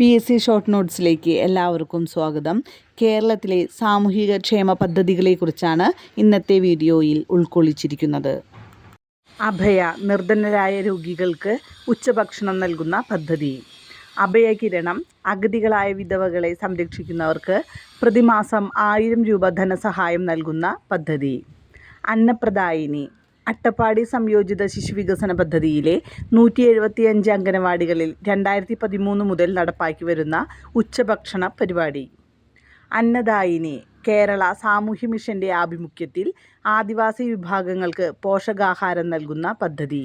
P S C short നോട്ട്സിലേക്ക് എല്ലാവർക്കും സ്വാഗതം. കേരളത്തിലെ സാമൂഹിക ക്ഷേമ പദ്ധതികളെക്കുറിച്ചാണ് ഇന്നത്തെ വീഡിയോയിൽ ഉൾക്കൊള്ളിച്ചിരിക്കുന്നത്. അഭയ നിർധനരായ രോഗികൾക്ക് ഉച്ചഭക്ഷണം നൽകുന്ന പദ്ധതി. അഭയകിരണം അഗതികളായ വിധവകളെ സംരക്ഷിക്കുന്നവർക്ക് പ്രതിമാസം ആയിരം രൂപ ധനസഹായം നൽകുന്ന പദ്ധതി. അന്നപ്രദായിനി അട്ടപ്പാടി സംയോജിത ശിശു വികസന പദ്ധതിയിലെ നൂറ്റി എഴുപത്തിയഞ്ച് അംഗനവാടികളിൽ രണ്ടായിരത്തി പതിമൂന്ന് മുതൽ നടപ്പാക്കി വരുന്ന ഉച്ചഭക്ഷണ പരിപാടി. അന്നദായിനി കേരള സാമൂഹ്യ മിഷന്റെ ആഭിമുഖ്യത്തിൽ ആദിവാസി വിഭാഗങ്ങൾക്ക് പോഷകാഹാരം നൽകുന്ന പദ്ധതി.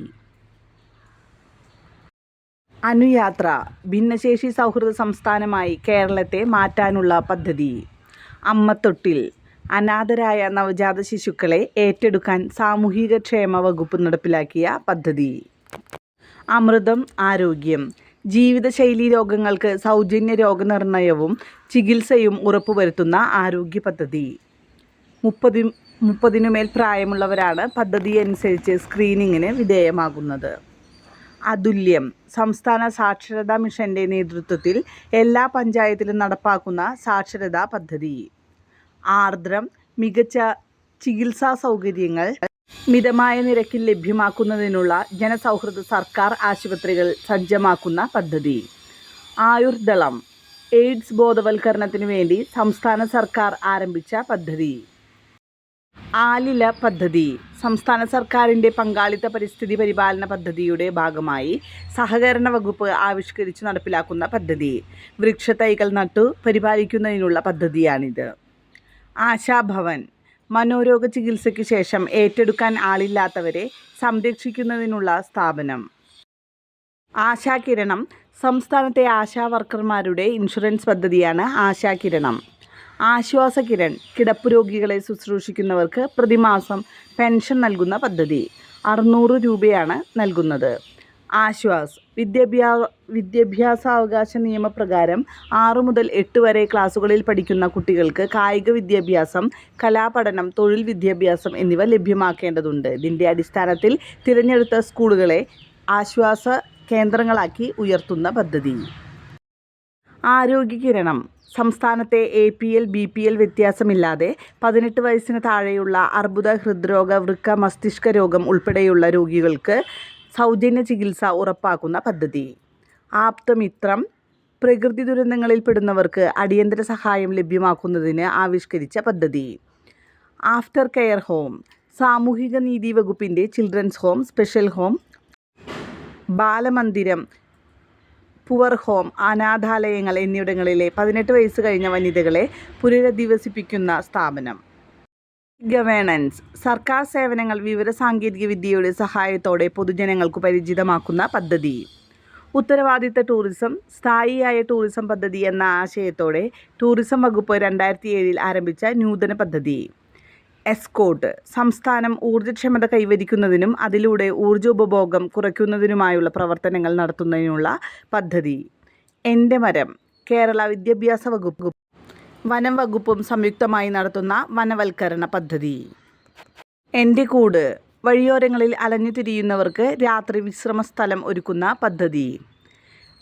അനുയാത്ര ഭിന്നശേഷി സൗഹൃദ സംസ്ഥാനമായി കേരളത്തെ മാറ്റാനുള്ള പദ്ധതി. അമ്മത്തൊട്ടിൽ അനാഥരായ നവജാത ശിശുക്കളെ ഏറ്റെടുക്കാൻ സാമൂഹിക ക്ഷേമ വകുപ്പ് നടപ്പിലാക്കിയ പദ്ധതി. അമൃതം ആരോഗ്യം. ജീവിതശൈലി രോഗങ്ങൾക്ക് സൗജന്യ രോഗനിർണയവും ചികിത്സയും ഉറപ്പുവരുത്തുന്ന ആരോഗ്യ പദ്ധതി. മുപ്പതി മുപ്പതിനുമേൽ പ്രായമുള്ളവരാണ് പദ്ധതി അനുസരിച്ച് സ്ക്രീനിങ്ങിന് വിധേയമാകുന്നത്. അതുല്യം. സംസ്ഥാന സാക്ഷരതാ മിഷന്റെ നേതൃത്വത്തിൽ എല്ലാ പഞ്ചായത്തിലും നടപ്പാക്കുന്ന സാക്ഷരതാ പദ്ധതി. ആർദ്രം മികച്ച ചികിത്സാ സൗകര്യങ്ങൾ മിതമായ നിരക്കിൽ ലഭ്യമാക്കുന്നതിനുള്ള ജനസൗഹൃദ സർക്കാർ ആശുപത്രികൾ സജ്ജമാക്കുന്ന പദ്ധതി. ആയുർദളം എയ്ഡ്സ് ബോധവൽക്കരണത്തിനു വേണ്ടി സംസ്ഥാന സർക്കാർ ആരംഭിച്ച പദ്ധതി. ആലില പദ്ധതി സംസ്ഥാന സർക്കാരിന്റെ പങ്കാളിത്ത പരിസ്ഥിതി പരിപാലന പദ്ധതിയുടെ ഭാഗമായി സഹകരണ വകുപ്പ് ആവിഷ്കരിച്ച് നടപ്പിലാക്കുന്ന പദ്ധതി. വൃക്ഷത്തൈകൾ നട്ടു പരിപാലിക്കുന്നതിനുള്ള പദ്ധതിയാണിത്. ആശാഭവൻ. മനോരോഗ ചികിത്സയ്ക്ക് ശേഷം ഏറ്റെടുക്കാൻ ആളില്ലാത്തവരെ സംരക്ഷിക്കുന്നതിനുള്ള സ്ഥാപനം. ആശാകിരണം. സംസ്ഥാനത്തെ ആശാ വർക്കർമാരുടെ ഇൻഷുറൻസ് പദ്ധതിയാണ് ആശാകിരണം. ആശ്വാസകിരൺ. കിടപ്പ് രോഗികളെ ശുശ്രൂഷിക്കുന്നവർക്ക് പ്രതിമാസം പെൻഷൻ നൽകുന്ന പദ്ധതി. അറുന്നൂറ് രൂപയാണ് നൽകുന്നത്. ആശ്വാസ്. വിദ്യാഭ്യാ വിദ്യാഭ്യാസാവകാശ നിയമപ്രകാരം ആറ് മുതൽ എട്ട് വരെ ക്ലാസ്സുകളിൽ പഠിക്കുന്ന കുട്ടികൾക്ക് കായിക വിദ്യാഭ്യാസം കലാപഠനം തൊഴിൽ വിദ്യാഭ്യാസം എന്നിവ ലഭ്യമാക്കേണ്ടതുണ്ട്. ഇതിന്റെ അടിസ്ഥാനത്തിൽ തിരഞ്ഞെടുത്ത സ്കൂളുകളെ ആശ്വാസ കേന്ദ്രങ്ങളാക്കി ഉയർത്തുന്ന പദ്ധതി. ആരോഗ്യ കിരണം സംസ്ഥാനത്തെ A P L B P L വ്യത്യാസമില്ലാതെ പതിനെട്ട് വയസ്സിന് താഴെയുള്ള അർബുദ ഹൃദ്രോഗ വൃക്ക മസ്തിഷ്ക രോഗം ഉൾപ്പെടെയുള്ള രോഗികൾക്ക് സൗജന്യ ചികിത്സ ഉറപ്പാക്കുന്ന പദ്ധതി. ആപ്തമിത്രം പ്രകൃതി ദുരന്തങ്ങളിൽപ്പെടുന്നവർക്ക് അടിയന്തര സഹായം ലഭ്യമാക്കുന്നതിന് ആവിഷ്കരിച്ച പദ്ധതി. ആഫ്റ്റർ കെയർ ഹോം സാമൂഹിക നീതി വകുപ്പിന്റെ ചിൽഡ്രൻസ് ഹോം സ്പെഷ്യൽ ഹോം. ബാലമന്ദിരം പുവർ ഹോം അനാഥാലയങ്ങൾ എന്നിവിടങ്ങളിലെ പതിനെട്ട് വയസ്സ് കഴിഞ്ഞ വനിതകളെ പുനരധിവസിപ്പിക്കുന്ന സ്ഥാപനം. ഗവേണൻസ്. സർക്കാർ സേവനങ്ങൾ വിവരസാങ്കേതിക വിദ്യയുടെ സഹായത്തോടെ പൊതുജനങ്ങൾക്ക് പരിചിതമാക്കുന്ന പദ്ധതി. ഉത്തരവാദിത്ത ടൂറിസം സ്ഥായിയായ ടൂറിസം പദ്ധതി എന്ന ആശയത്തോടെ ടൂറിസം വകുപ്പ് രണ്ടായിരത്തി ഏഴിൽ ആരംഭിച്ച നൂതന പദ്ധതി. എസ്കോട്ട് സംസ്ഥാനം ഊർജക്ഷമത കൈവരിക്കുന്നതിനും അതിലൂടെ ഊർജോപഭോഗം കുറയ്ക്കുന്നതിനുമായുള്ള പ്രവർത്തനങ്ങൾ നടത്തുന്നതിനുള്ള പദ്ധതി. എന്റെ മരം കേരള വിദ്യാഭ്യാസ വകുപ്പ് വനം വകുപ്പും സംയുക്തമായി നടത്തുന്ന വനവൽക്കരണ പദ്ധതി. എന്റെ കൂട് വഴിയോരങ്ങളിൽ അലഞ്ഞു തിരിയുന്നവർക്ക് രാത്രി വിശ്രമ സ്ഥലം ഒരുക്കുന്ന പദ്ധതി.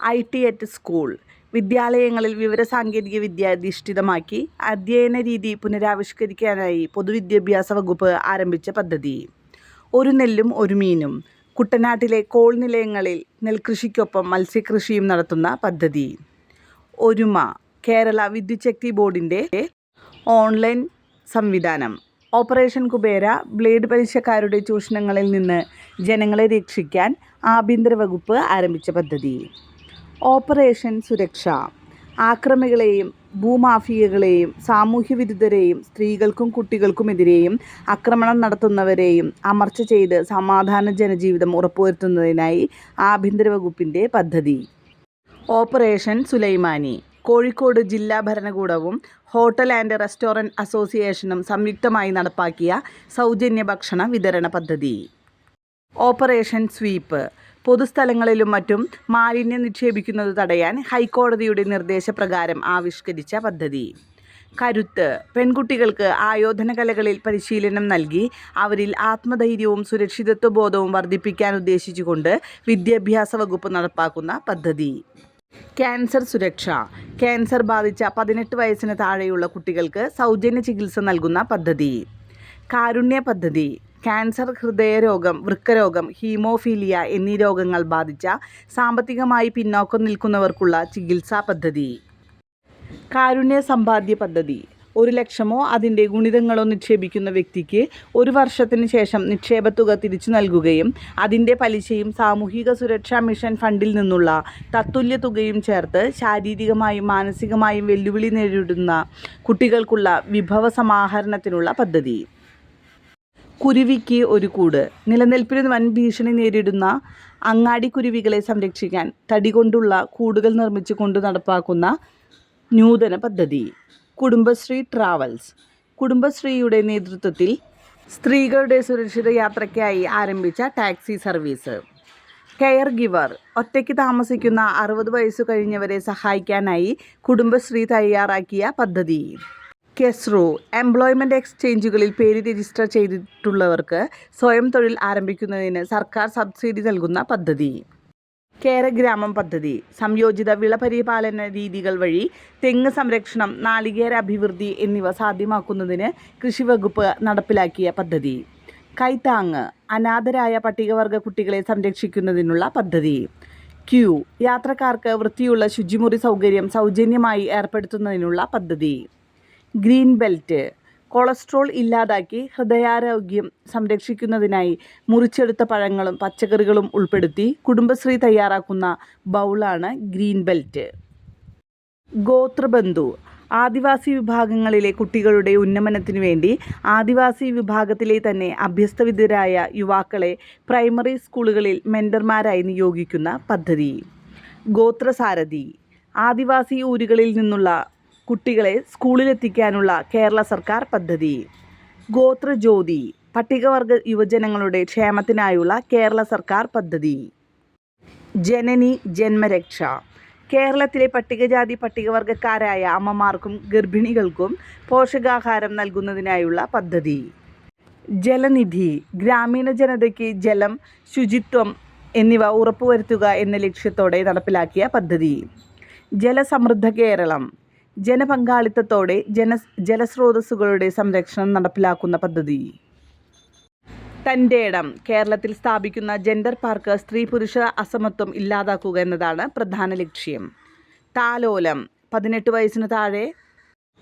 ഐ ടി എറ്റ് സ്കൂൾ വിദ്യാലയങ്ങളിൽ വിവരസാങ്കേതിക വിദ്യ അധിഷ്ഠിതമാക്കി അധ്യയന രീതി പുനരാവിഷ്കരിക്കാനായി പൊതുവിദ്യാഭ്യാസ വകുപ്പ് ആരംഭിച്ച പദ്ധതി. ഒരു നെല്ലും ഒരു മീനും കുട്ടനാട്ടിലെ കോൾ നിലയങ്ങളിൽ നെൽകൃഷിക്കൊപ്പം മത്സ്യകൃഷിയും നടത്തുന്ന പദ്ധതി. ഒരുമ കേരള വിദ്യുച്ഛക്തി ബോർഡിന്റെ ഓൺലൈൻ സംവിധാനം. ഓപ്പറേഷൻ കുബേര ബ്ലേഡ് പലിശക്കാരുടെ ചൂഷണങ്ങളിൽ നിന്ന് ജനങ്ങളെ രക്ഷിക്കാൻ ആഭ്യന്തര വകുപ്പ് ആരംഭിച്ച പദ്ധതി. ഓപ്പറേഷൻ സുരക്ഷ. ആക്രമികളെയും ഭൂമാഫിയകളെയും സാമൂഹ്യ വിരുദ്ധരെയും സ്ത്രീകൾക്കും കുട്ടികൾക്കുമെതിരെയും ആക്രമണം നടത്തുന്നവരെയും അമർച്ച ചെയ്ത് സമാധാന ജനജീവിതം ഉറപ്പുവരുത്തുന്നതിനായി ആഭ്യന്തര വകുപ്പിന്റെ പദ്ധതി. ഓപ്പറേഷൻ സുലൈമാനി. കോഴിക്കോട് ജില്ലാ ഭരണകൂടവും ഹോട്ടൽ ആൻഡ് റെസ്റ്റോറന്റ് അസോസിയേഷനും സംയുക്തമായി നടപ്പാക്കിയ സൗജന്യ ഭക്ഷണ വിതരണ പദ്ധതി. Operation sweep. പൊതുസ്ഥലങ്ങളിലും മറ്റും മാലിന്യം നിക്ഷേപിക്കുന്നത് തടയാൻ ഹൈക്കോടതിയുടെ നിർദ്ദേശപ്രകാരം ആവിഷ്കരിച്ച പദ്ധതി. കരുത്ത്. പെൺകുട്ടികൾക്ക് ആയോധന കലകളിൽ പരിശീലനം നൽകി അവരിൽ ആത്മധൈര്യവും സുരക്ഷിതത്വബോധവും വർദ്ധിപ്പിക്കാൻ ഉദ്ദേശിച്ചുകൊണ്ട് വിദ്യാഭ്യാസ വകുപ്പ് നടപ്പാക്കുന്ന പദ്ധതി. ക്യാൻസർ സുരക്ഷ. ക്യാൻസർ ബാധിച്ച പതിനെട്ട് വയസ്സിന് താഴെയുള്ള കുട്ടികൾക്ക് സൗജന്യ ചികിത്സ നൽകുന്ന പദ്ധതി. കാരുണ്യ പദ്ധതി. ക്യാൻസർ ഹൃദയരോഗം വൃക്കരോഗം ഹീമോഫീലിയ എന്നീ രോഗങ്ങൾ ബാധിച്ച സാമ്പത്തികമായി പിന്നോക്കം നിൽക്കുന്നവർക്കുള്ള ചികിത്സാ പദ്ധതി. കാരുണ്യ സമ്പാദ്യ പദ്ധതി. ഒരു ലക്ഷമോ അതിന്റെ ഗുണിതങ്ങളോ നിക്ഷേപിക്കുന്ന വ്യക്തിക്ക് ഒരു വർഷത്തിന് ശേഷം നിക്ഷേപ തുക തിരിച്ചു നൽകുകയും അതിന്റെ പലിശയും സാമൂഹിക സുരക്ഷാ മിഷൻ ഫണ്ടിൽ നിന്നുള്ള തത്തുല്യ തുകയും ചേർത്ത് ശാരീരികമായും മാനസികമായും വെല്ലുവിളി നേരിടുന്ന കുട്ടികൾക്കുള്ള വിഭവ സമാഹരണത്തിനുള്ള പദ്ധതി. കുരുവിക്ക് ഒരു കൂട്. നിലനിൽപ്പിന് വൻ ഭീഷണി നേരിടുന്ന അങ്ങാടി കുരുവികളെ സംരക്ഷിക്കാൻ തടി കൊണ്ടുള്ള കൂടുകൾ നിർമ്മിച്ചു കൊണ്ട് നടപ്പാക്കുന്ന നൂതന പദ്ധതി. കുടുംബശ്രീ ട്രാവൽസ്. കുടുംബശ്രീയുടെ നേതൃത്വത്തിൽ സ്ത്രീകളുടെ സുരക്ഷിത യാത്രയ്ക്കായി ആരംഭിച്ച ടാക്സി സർവീസ്. കെയർ ഗിവർ ഒറ്റയ്ക്ക് താമസിക്കുന്ന അറുപത് വയസ്സ് കഴിഞ്ഞവരെ സഹായിക്കാനായി കുടുംബശ്രീ തയ്യാറാക്കിയ പദ്ധതി. കെസ്റോ എംപ്ലോയ്മെന്റ് എക്സ്ചേഞ്ചുകളിൽ പേര് രജിസ്റ്റർ ചെയ്തിട്ടുള്ളവർക്ക് സ്വയം തൊഴിൽ ആരംഭിക്കുന്നതിന് സർക്കാർ സബ്സിഡി നൽകുന്ന പദ്ധതി. കേരഗ്രാമം പദ്ധതി. സംയോജിത വിളപരിപാലന രീതികൾ വഴി തെങ്ങ് സംരക്ഷണം നാളികേര അഭിവൃദ്ധി എന്നിവ സാധ്യമാക്കുന്നതിന് കൃഷിവകുപ്പ് നടപ്പിലാക്കിയ പദ്ധതി. കൈത്താങ് അനാഥരായ പട്ടികവർഗ കുട്ടികളെ സംരക്ഷിക്കുന്നതിനുള്ള പദ്ധതി. ക്യൂ യാത്രക്കാർക്ക് വൃത്തിയുള്ള ശുചിമുറി സൗകര്യം സൗജന്യമായി ഏർപ്പെടുത്തുന്നതിനുള്ള പദ്ധതി. ഗ്രീൻ ബെൽറ്റ് കൊളസ്ട്രോൾ ഇല്ലാതാക്കി ഹൃദയാരോഗ്യം സംരക്ഷിക്കുന്നതിനായി മുറിച്ചെടുത്ത പഴങ്ങളും പച്ചക്കറികളും ഉൾപ്പെടുത്തി കുടുംബശ്രീ തയ്യാറാക്കുന്ന ബൗളാണ് ഗ്രീൻ ബെൽറ്റ്. ഗോത്രബന്ധു. ആദിവാസി വിഭാഗങ്ങളിലെ കുട്ടികളുടെ ഉന്നമനത്തിനു വേണ്ടി ആദിവാസി വിഭാഗത്തിലെ തന്നെ അഭ്യസ്തവിദ്യരായ യുവാക്കളെ പ്രൈമറി സ്കൂളുകളിൽ മെന്റർമാരായി നിയോഗിക്കുന്ന പദ്ധതി. ഗോത്രസാരഥി. ആദിവാസി ഊരുകളിൽ നിന്നുള്ള കുട്ടികളെ സ്കൂളിലെത്തിക്കാനുള്ള കേരള സർക്കാർ പദ്ധതി. ഗോത്രജ്യോതി പട്ടികവർഗ യുവജനങ്ങളുടെ ക്ഷേമത്തിനായുള്ള കേരള സർക്കാർ പദ്ധതി. ജനനി ജന്മരക്ഷ. കേരളത്തിലെ പട്ടികജാതി പട്ടികവർഗക്കാരായ അമ്മമാർക്കും ഗർഭിണികൾക്കും പോഷകാഹാരം നൽകുന്നതിനായുള്ള പദ്ധതി. ജലനിധി ഗ്രാമീണ ജനതയ്ക്ക് ജലം ശുചിത്വം എന്നിവ ഉറപ്പുവരുത്തുക എന്ന ലക്ഷ്യത്തോടെ നടപ്പിലാക്കിയ പദ്ധതി. ജലസമൃദ്ധ കേരളം. ജനപങ്കാളിത്തത്തോടെ ജന ജലസ്രോതസ്സുകളുടെ സംരക്ഷണം നടപ്പിലാക്കുന്ന പദ്ധതി. തന്റെ ഇടം കേരളത്തിൽ സ്ഥാപിക്കുന്ന ജെൻഡർ പാർക്ക് സ്ത്രീ പുരുഷ അസമത്വം ഇല്ലാതാക്കുക എന്നതാണ് പ്രധാന ലക്ഷ്യം. താലോലം പതിനെട്ട് വയസ്സിന് താഴെ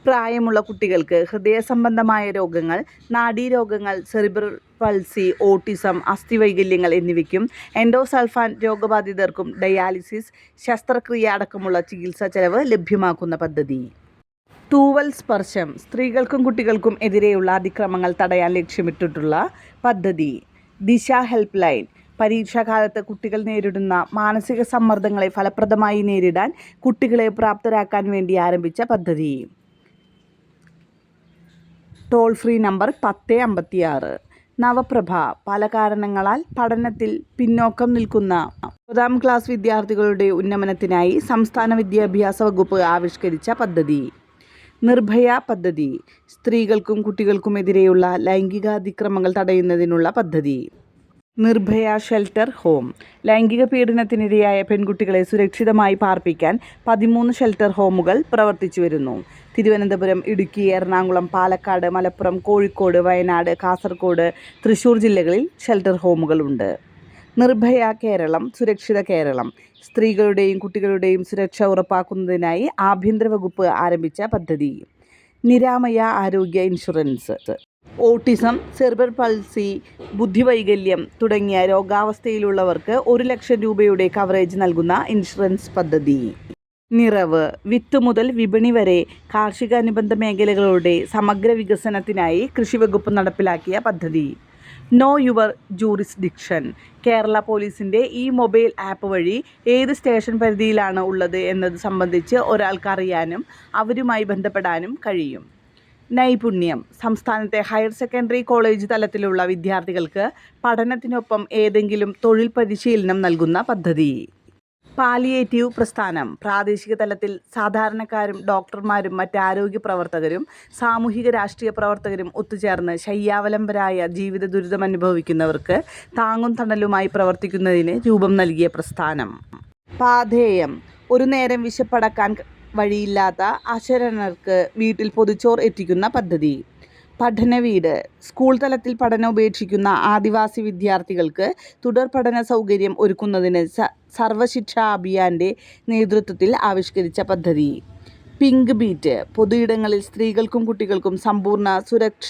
പ്രായമുള്ള കുട്ടികൾക്ക് ഹൃദയ സംബന്ധമായ രോഗങ്ങൾ നാഡീരോഗങ്ങൾ സെറിബ്രൽ പൾസി ഓട്ടിസം അസ്ഥിവൈകല്യങ്ങൾ എന്നിവയ്ക്കും എൻഡോസൾഫാൻ രോഗബാധിതർക്കും ഡയാലിസിസ് ശസ്ത്രക്രിയ അടക്കമുള്ള ചികിത്സാ ചെലവ് ലഭ്യമാക്കുന്ന പദ്ധതി. തൂവൽ സ്പർശം സ്ത്രീകൾക്കും കുട്ടികൾക്കും എതിരെയുള്ള അതിക്രമങ്ങൾ തടയാൻ ലക്ഷ്യമിട്ടിട്ടുള്ള പദ്ധതി. ദിശ ഹെൽപ്പ് ലൈൻ പരീക്ഷാകാലത്ത് കുട്ടികൾ നേരിടുന്ന മാനസിക സമ്മർദ്ദങ്ങളെ ഫലപ്രദമായി നേരിടാൻ കുട്ടികളെ പ്രാപ്തരാക്കാൻ വേണ്ടി ആരംഭിച്ച പദ്ധതി. ടോൾ ഫ്രീ നമ്പർ പത്ത് അമ്പത്തിയാറ്. നവപ്രഭ പല കാരണങ്ങളാൽ പഠനത്തിൽ പിന്നോക്കം നിൽക്കുന്ന ഒമ്പതാം ക്ലാസ് വിദ്യാർത്ഥികളുടെ ഉന്നമനത്തിനായി സംസ്ഥാന വിദ്യാഭ്യാസ വകുപ്പ് ആവിഷ്കരിച്ച പദ്ധതി. നിർഭയ പദ്ധതി സ്ത്രീകൾക്കും കുട്ടികൾക്കുമെതിരെയുള്ള ലൈംഗികാതിക്രമങ്ങൾ തടയുന്നതിനുള്ള പദ്ധതി. നിർഭയ ഷെൽട്ടർ ഹോം ലൈംഗിക പീഡനത്തിനിരയായ പെൺകുട്ടികളെ സുരക്ഷിതമായി പാർപ്പിക്കാൻ പതിമൂന്ന് ഷെൽട്ടർ ഹോമുകൾ പ്രവർത്തിച്ചു വരുന്നു തിരുവനന്തപുരം ഇടുക്കി എറണാകുളം പാലക്കാട് മലപ്പുറം കോഴിക്കോട് വയനാട് കാസർഗോഡ് തൃശ്ശൂർ ജില്ലകളിൽ ഷെൽട്ടർ ഹോമുകളുണ്ട്. നിർഭയ കേരളം സുരക്ഷിത കേരളം. സ്ത്രീകളുടെയും കുട്ടികളുടെയും സുരക്ഷ ഉറപ്പാക്കുന്നതിനായി ആഭ്യന്തര വകുപ്പ് ആരംഭിച്ച പദ്ധതി. നിരാമയ ആരോഗ്യ ഇൻഷുറൻസ്. ഓട്ടിസം സെർബർ പൾസി ബുദ്ധിവൈകല്യം തുടങ്ങിയ രോഗാവസ്ഥയിലുള്ളവർക്ക് ഒരു ലക്ഷം രൂപയുടെ കവറേജ് നൽകുന്ന ഇൻഷുറൻസ് പദ്ധതി. നിറവ്. വിത്ത് മുതൽ വിപണി വരെ കാർഷിക അനുബന്ധ മേഖലകളുടെ സമഗ്ര വികസനത്തിനായി കൃഷിവകുപ്പ് നടപ്പിലാക്കിയ പദ്ധതി. No your jurisdiction. കേരള പോലീസിന്റെ ഈ മൊബൈൽ ആപ്പ് വഴി ഏത് സ്റ്റേഷൻ പരിധിയിലാണ് ഉള്ളത് എന്നത് സംബന്ധിച്ച് ഒരാൾക്കറിയാനും അവരുമായി ബന്ധപ്പെടാനും കഴിയും. നൈപുണ്യം. സംസ്ഥാനത്തെ ഹയർ സെക്കൻഡറി കോളേജ് തലത്തിലുള്ള വിദ്യാർത്ഥികൾക്ക് പഠനത്തിനൊപ്പം ഏതെങ്കിലും തൊഴിൽ പരിശീലനം നൽകുന്ന പദ്ധതി. പാലിയേറ്റീവ് പ്രസ്ഥാനം. പ്രാദേശിക തലത്തിൽ സാധാരണക്കാരും ഡോക്ടർമാരും മറ്റ് ആരോഗ്യ പ്രവർത്തകരും സാമൂഹിക രാഷ്ട്രീയ പ്രവർത്തകരും ഒത്തുചേർന്ന് ശയ്യാവലംബരായ ജീവിത ദുരിതം അനുഭവിക്കുന്നവർക്ക് താങ്ങും തണലുമായി പ്രവർത്തിക്കുന്നതിന് രൂപം നൽകിയ പ്രസ്ഥാനം. പാധേയം. ഒരു നേരം വിശപ്പടക്കാൻ വഴിയില്ലാത്ത അശരണർക്ക് വീട്ടിൽ പൊതിച്ചോർ എത്തിക്കുന്ന പദ്ധതി. പഠനവീട് സ്കൂൾ തലത്തിൽ പഠനം ഉപേക്ഷിക്കുന്ന ആദിവാസി വിദ്യാർത്ഥികൾക്ക് തുടർ പഠന സൗകര്യം ഒരുക്കുന്നതിന് സർവശിക്ഷാ അഭിയാന്റെ നേതൃത്വത്തിൽ ആവിഷ്കരിച്ച പദ്ധതി. Pink beat. പൊതുയിടങ്ങളിൽ സ്ത്രീകൾക്കും കുട്ടികൾക്കും സമ്പൂർണ സുരക്ഷ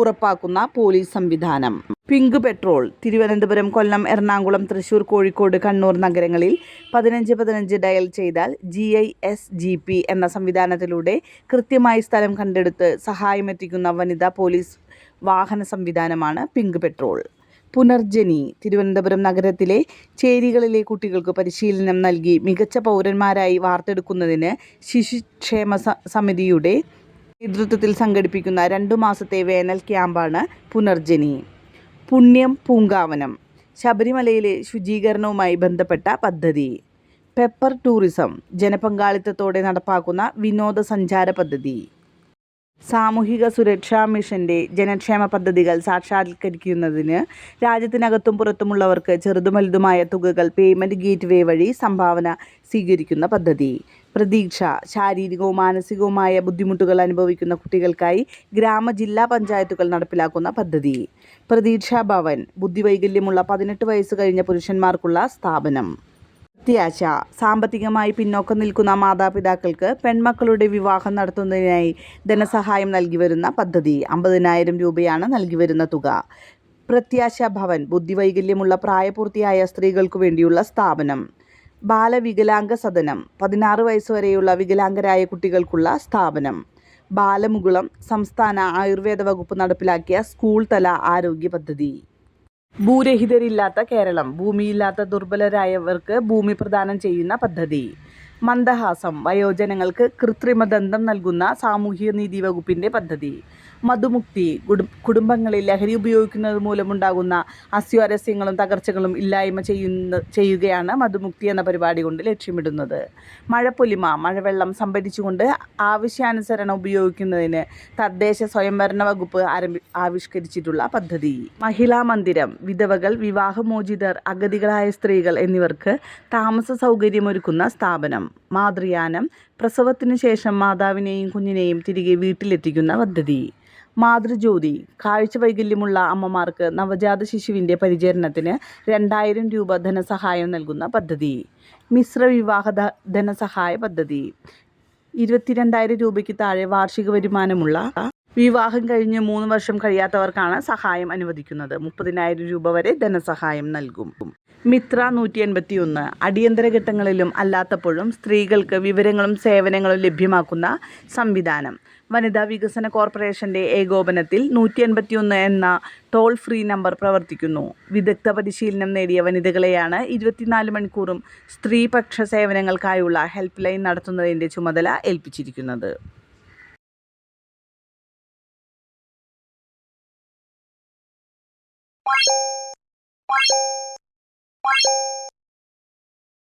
ഉറപ്പാക്കുന്ന പോലീസ് സംവിധാനം. Pink patrol. തിരുവനന്തപുരം കൊല്ലം എറണാകുളം തൃശൂർ കോഴിക്കോട് കണ്ണൂർ നഗരങ്ങളിൽ പതിനഞ്ച് പതിനഞ്ച് ഡയൽ ചെയ്താൽ G I S G P എന്ന സംവിധാനത്തിലൂടെ കൃത്യമായി സ്ഥലം കണ്ടെടുത്ത് സഹായമെത്തിക്കുന്ന വനിതാ പോലീസ് വാഹന സംവിധാനമാണ് പിങ്ക് പെട്രോൾ. പുനർജനി. തിരുവനന്തപുരം നഗരത്തിലെ ചേരികളിലെ കുട്ടികൾക്ക് പരിശീലനം നൽകി മികച്ച പൗരന്മാരായി വാർത്തെടുക്കുന്നതിന് ശിശുക്ഷേമ സമിതിയുടെ നേതൃത്വത്തിൽ സംഘടിപ്പിക്കുന്ന രണ്ടു മാസത്തെ വേനൽ ക്യാമ്പാണ് പുനർജനി. പുണ്യം പൂങ്കാവനം. ശബരിമലയിലെ ശുചീകരണവുമായി ബന്ധപ്പെട്ട പദ്ധതി. Pepper tourism. ജനപങ്കാളിത്തത്തോടെ നടപ്പാക്കുന്ന വിനോദസഞ്ചാര പദ്ധതി. സാമൂഹിക സുരക്ഷാ മിഷന്റെ ജനക്ഷേമ പദ്ധതികൾ സാക്ഷാത്കരിക്കുന്നതിന് രാജ്യത്തിനകത്തും പുറത്തുമുള്ളവർക്ക് ചെറുതും വലുതുമായ തുകകൾ പേയ്മെന്റ് ഗേറ്റ് വേ വഴി സംഭാവന സ്വീകരിക്കുന്ന പദ്ധതി. പ്രതീക്ഷ ശാരീരികവും മാനസികവുമായ ബുദ്ധിമുട്ടുകൾ അനുഭവിക്കുന്ന കുട്ടികൾക്കായി ഗ്രാമ ജില്ലാ പഞ്ചായത്തുകൾ നടപ്പിലാക്കുന്ന പദ്ധതി. പ്രതീക്ഷാ ഭവൻ ബുദ്ധിവൈകല്യമുള്ള പതിനെട്ട് വയസ്സ് കഴിഞ്ഞ പുരുഷന്മാർക്കുള്ള സ്ഥാപനം. പ്രത്യാശ സാമ്പത്തികമായി പിന്നോക്കം നിൽക്കുന്ന മാതാപിതാക്കൾക്ക് പെൺമക്കളുടെ വിവാഹം നടത്തുന്നതിനായി ധനസഹായം നൽകി വരുന്ന പദ്ധതി അമ്പതിനായിരം രൂപയാണ് നൽകി വരുന്ന തുക. പ്രത്യാശ ഭവൻ ബുദ്ധിവൈകല്യമുള്ള പ്രായപൂർത്തിയായ സ്ത്രീകൾക്കു വേണ്ടിയുള്ള സ്ഥാപനം. ബാലവികലാംഗ സദനം പതിനാറ് വയസ്സുവരെയുള്ള വികലാംഗരായ കുട്ടികൾക്കുള്ള സ്ഥാപനം. ബാലമുകുളം സംസ്ഥാന ആയുർവേദ വകുപ്പ് നടപ്പിലാക്കിയ സ്കൂൾ തല ആരോഗ്യ പദ്ധതി. ഭൂരഹിതരില്ലാത്ത കേരളം ഭൂമിയില്ലാത്ത ദുർബലരായവർക്ക് ഭൂമി പ്രദാനം ചെയ്യുന്ന പദ്ധതി. മന്ദഹാസം വയോജനങ്ങൾക്ക് കൃത്രിമദന്തം നൽകുന്ന സാമൂഹ്യനീതി വകുപ്പിന്റെ പദ്ധതി. മധുമുക്തി കുടുംബങ്ങളിൽ ലഹരി ഉപയോഗിക്കുന്നത് മൂലമുണ്ടാകുന്ന അസ്വാരസ്യങ്ങളും തകർച്ചകളും ഇല്ലായ്മ ചെയ്യുന്ന ചെയ്യുകയാണ് മധുമുക്തി എന്ന പരിപാടി കൊണ്ട് ലക്ഷ്യമിടുന്നത്. മഴപ്പൊലിമ മഴവെള്ളം സംഭരിച്ചുകൊണ്ട് ആവശ്യാനുസരണം ഉപയോഗിക്കുന്നതിന് തദ്ദേശ സ്വയംഭരണ വകുപ്പ് ആരംഭി ആവിഷ്കരിച്ചിട്ടുള്ള പദ്ധതി. മഹിളാ മന്ദിരം വിധവകൾ വിവാഹമോചിതർ അഗതികളായ സ്ത്രീകൾ എന്നിവർക്ക് താമസ സൗകര്യമൊരുക്കുന്ന സ്ഥാപനം. മാതൃയാനം പ്രസവത്തിനു ശേഷം മാതാവിനെയും കുഞ്ഞിനെയും തിരികെ വീട്ടിലെത്തിക്കുന്ന പദ്ധതി. മാതൃജ്യോതി. കാഴ്ച വൈകല്യമുള്ള അമ്മമാർക്ക് നവജാത ശിശുവിന്റെ പരിചരണത്തിന് രണ്ടായിരം രൂപ ധനസഹായം നൽകുന്ന പദ്ധതി. മിശ്ര വിവാഹ ധനസഹായ പദ്ധതി. ഇരുപത്തിരണ്ടായിരം രൂപയ്ക്ക് താഴെ വാർഷിക വരുമാനമുള്ള വിവാഹം കഴിഞ്ഞ് മൂന്ന് വർഷം കഴിയാത്തവർക്കാണ് സഹായം അനുവദിക്കുന്നത്. മുപ്പതിനായിരം രൂപ വരെ ധനസഹായം നൽകും. മിത്ര നൂറ്റി എൺപത്തി ഒന്ന് അടിയന്തര ഘട്ടങ്ങളിലും അല്ലാത്തപ്പോഴും സ്ത്രീകൾക്ക് വിവരങ്ങളും സേവനങ്ങളും ലഭ്യമാക്കുന്ന സംവിധാനം. വനിതാ വികസന കോർപ്പറേഷന്റെ ഏകോപനത്തിൽ നൂറ്റി എൺപത്തിയൊന്ന് എന്ന ടോൾ ഫ്രീ നമ്പർ പ്രവർത്തിക്കുന്നു വിദഗ്ധ പരിശീലനം നേടിയ വനിതകളെയാണ് ഇരുപത്തിനാല് മണിക്കൂറും സ്ത്രീപക്ഷ സേവനങ്ങൾക്കായുള്ള ഹെൽപ്പ് ലൈൻ നടത്തുന്നതിന്റെ ചുമതല ഏൽപ്പിച്ചിരിക്കുന്നത് Thank you.